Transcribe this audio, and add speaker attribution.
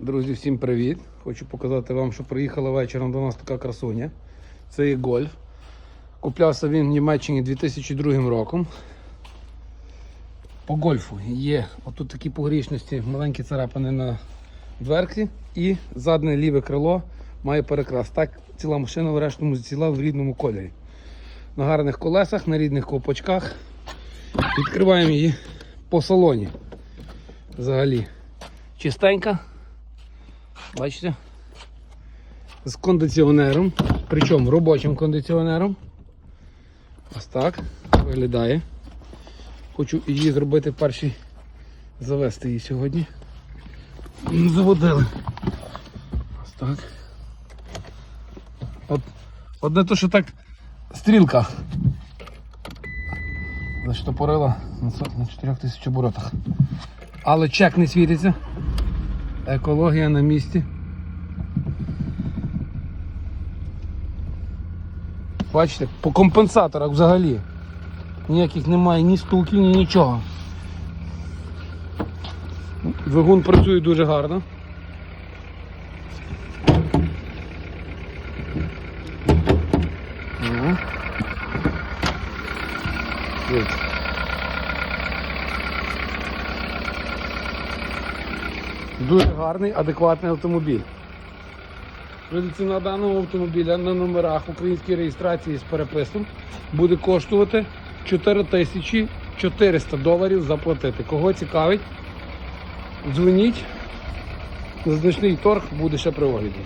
Speaker 1: Друзі, всім привіт! Хочу показати вам, що приїхала вечором до нас така красуня. Це є гольф. Куплявся він в Німеччині 2002 роком. По гольфу є отут такі погрішності, маленькі царапини на дверці і задне ліве крило має перекрас. Так ціла машина в рештому ціла в рідному кольорі. На гарних колесах, на рідних ковпачках. Відкриваємо її по салоні. Взагалі чистенька. Бачите? З кондиціонером, причому робочим кондиціонером. Ось так виглядає. Хочу її зробити перший, завести її сьогодні. Заводили. Ось так. От, одне то, що так стрілка заштопорила на сот- на 4 тисяч оборотах. Але чек не світиться. Екологія на місці. Бачите, по компенсаторах взагалі. Ніяких немає ні стуків, ні нічого. Двигун працює дуже гарно. Дуже гарний, адекватний автомобіль. Ціна даного автомобіля на номерах українській реєстрації з переписом буде коштувати 4400 доларів заплатити. Кого цікавить, дзвоніть. Незначний торг буде ще при огляді.